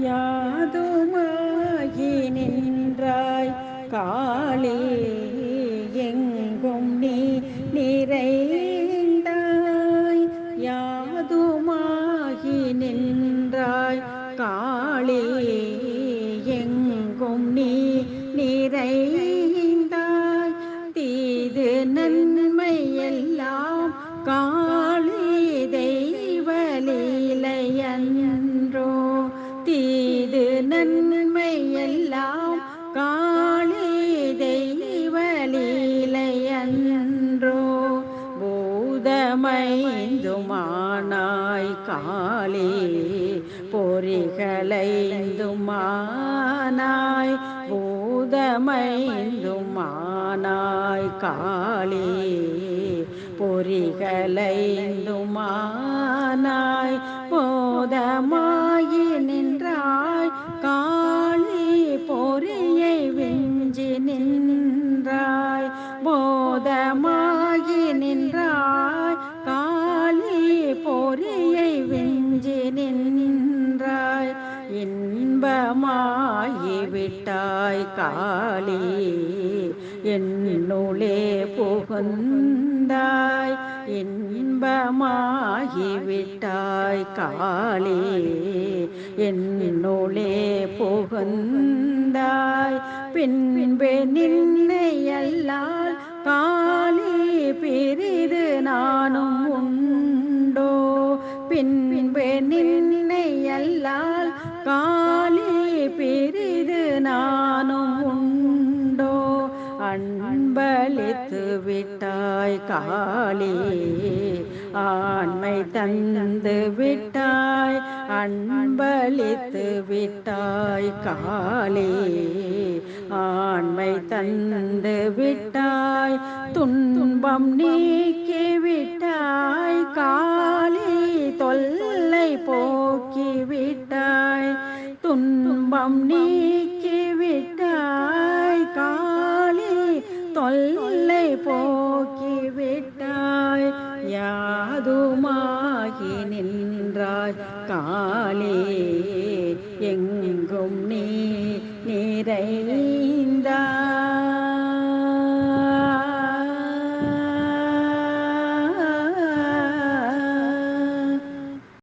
யாதுமாகி நின்றாய். காளி எங்கும் நீ நிறைந்தாய். யாதுமாகி நின்றாய். காளி எங்கும் நீ நிறைந்தாய். தீது நன்மை நன்மையெல்லாம் காளி தெய்வலீலையன்றோ. பூதமைந்துமானாய் காளி பொறிகளைந்துமானாய். பூதமைந்துமானாய் காளி பொறிகளைந்துமானாய். போதமாயினின் நின்றாய் இன்பமாகி விட்டாய் காளி என்னுளே புகுந்தாய். இன்பமாகி விட்டாய் காளி என்னுளே புகுந்தாய். பின்பே நின்னையல்லால் காளி பிரிது நானும் உண்டோ? பின்பே நின்னையல்லால் காளி அழைத்து விட்டாய் காளி. ஆண்மை தந்து விட்டாய் அன்பளித்து விட்டாய் காளி. ஆண்மை தந்து விட்டாய் துன்பம் நீக்கி விட்டாய் காளி. தொல்லை போக்கி விட்டாய் துன்பம் நீக்கி விட்டாய் காளி. தொல்லை நின்றாய். காலே எங்கும் நீ நிறைந்தாய்